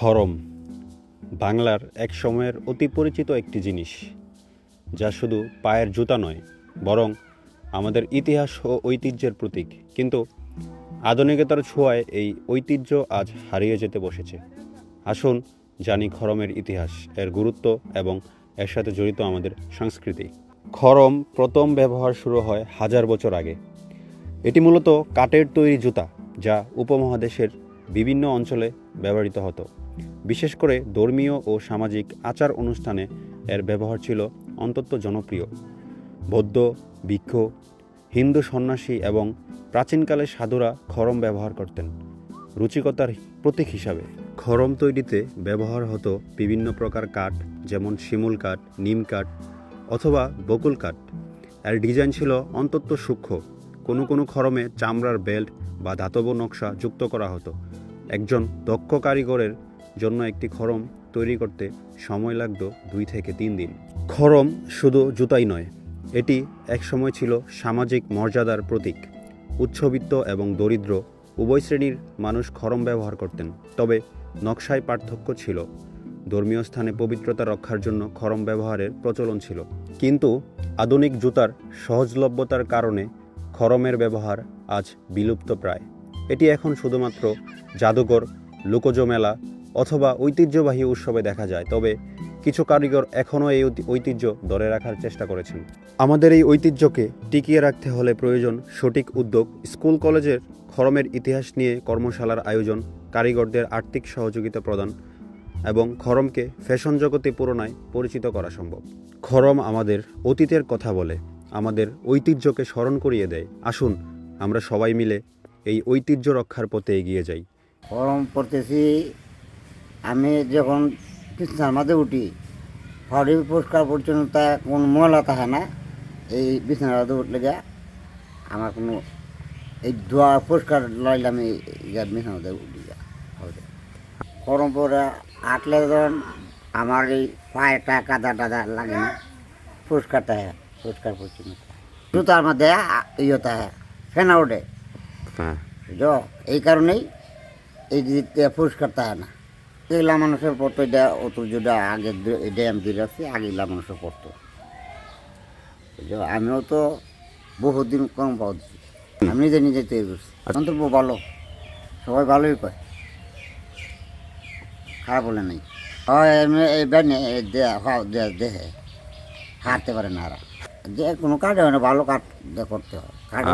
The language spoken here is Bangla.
খরম বাংলার এক সময়ের অতি পরিচিত একটি জিনিস, যা শুধু পায়ের জুতা নয়, বরং আমাদের ইতিহাস ও ঐতিহ্যের প্রতীক। কিন্তু আধুনিকতার ছোঁয়ায় এই ঐতিহ্য আজ হারিয়ে যেতে বসেছে। আসুন জানি খরমের ইতিহাস, এর গুরুত্ব এবং এর সাথে জড়িত আমাদের সংস্কৃতি। খরম প্রথম ব্যবহার শুরু হয় হাজার বছর আগে। এটি মূলত কাঠের তৈরি জুতা, যা উপমহাদেশের বিভিন্ন অঞ্চলে ব্যবহৃত হতো। বিশেষ করে ধর্মীয় ও সামাজিক আচার অনুষ্ঠানে এর ব্যবহার ছিল অন্তত জনপ্রিয়। বৌদ্ধ, ভিক্ষ, হিন্দু সন্ন্যাসী এবং প্রাচীনকালে সাধুরা খরম ব্যবহার করতেন, রুচিকতার প্রতীক হিসাবে। খরম তৈরিতে ব্যবহার হতো বিভিন্ন প্রকার কাঠ, যেমন শিমুল কাঠ, নিম কাঠ অথবা বকুল কাঠ। এর ডিজাইন ছিল অন্তত সূক্ষ্ম। কোনো কোনো খরমে চামড়ার বেল্ট বা ধাতব নকশা যুক্ত করা হতো। একজন দক্ষ কারিগরের জন্য একটি খরম তৈরি করতে সময় লাগতো দুই থেকে তিন দিন। খরম শুধু জুতাই নয়, এটি একসময় ছিল সামাজিক মর্যাদার প্রতীক। উচ্চবিত্ত এবং দরিদ্র উভয় শ্রেণির মানুষ খরম ব্যবহার করতেন, তবে নকশায় পার্থক্য ছিল। ধর্মীয় স্থানে পবিত্রতা রক্ষার জন্য খরম ব্যবহারের প্রচলন ছিল। কিন্তু আধুনিক জুতার সহজলভ্যতার কারণে খরমের ব্যবহার আজ বিলুপ্ত প্রায়। এটি এখন শুধুমাত্র জাদুঘর, লোকজ মেলা অথবা ঐতিহ্যবাহী উৎসবে দেখা যায়, তবে কিছু কারিগর এখনও এই ঐতিহ্য ধরে রাখার চেষ্টা করেছেন। আমাদের এই ঐতিহ্যকে টিকিয়ে রাখতে হলে প্রয়োজন সঠিক উদ্যোগ, স্কুল কলেজের খরমের ইতিহাস নিয়ে কর্মশালার আয়োজন, কারিগরদের আর্থিক সহযোগিতা প্রদান এবং খরমকে ফ্যাশন জগতে পুরোনায় পরিচিত করা সম্ভব। খরম আমাদের অতীতের কথা বলে, আমাদের ঐতিহ্যকে স্মরণ করিয়ে দেয়। আসুন, আমরা সবাই মিলে এই ঐতিহ্য রক্ষার পথে এগিয়ে যাই। খরম পড়তেছি আমি যখন বিছনার মাঝে উঠি হরি পরিষ্কার পরিচ্ছন্নতা কোন ময়লা থাকে না এই বিছনার মাঝে উঠলে গা আমার কোনো এই ধোয়া পরিষ্কার লাইলে আমি বিছনার মাঝে উঠি যা হবে গরম পরে আটলে ধরেন আমার এই পায়েটা কাদা টাদা লাগে না পরিষ্কার থাকে পরিষ্কার পরিচ্ছন্ন জুতার মধ্যে ইয়ে থাকে ফেনা ওঠে। হ্যাঁ। এই কারণেই এই পরিষ্কার থাকে না। এগুলা মানুষের পড়তো এটা অত যেটা আগে এটা আমি দিয়ে রাখছি আগে এগুলা মানুষের পড়তো। আমিও তো বহুদিন কম পাও দিচ্ছি আমি নিজে নিজে তৈরি করছি। এখন তো ভালো। সবাই ভালোই কয়। খারাপ বলে নাই। হয় এমনি এই ব্যানে দেহে। হারতে পারে না আর যে কোনো কাঠ হয় না ভালো দিয়ে করতে হয়। কাঠ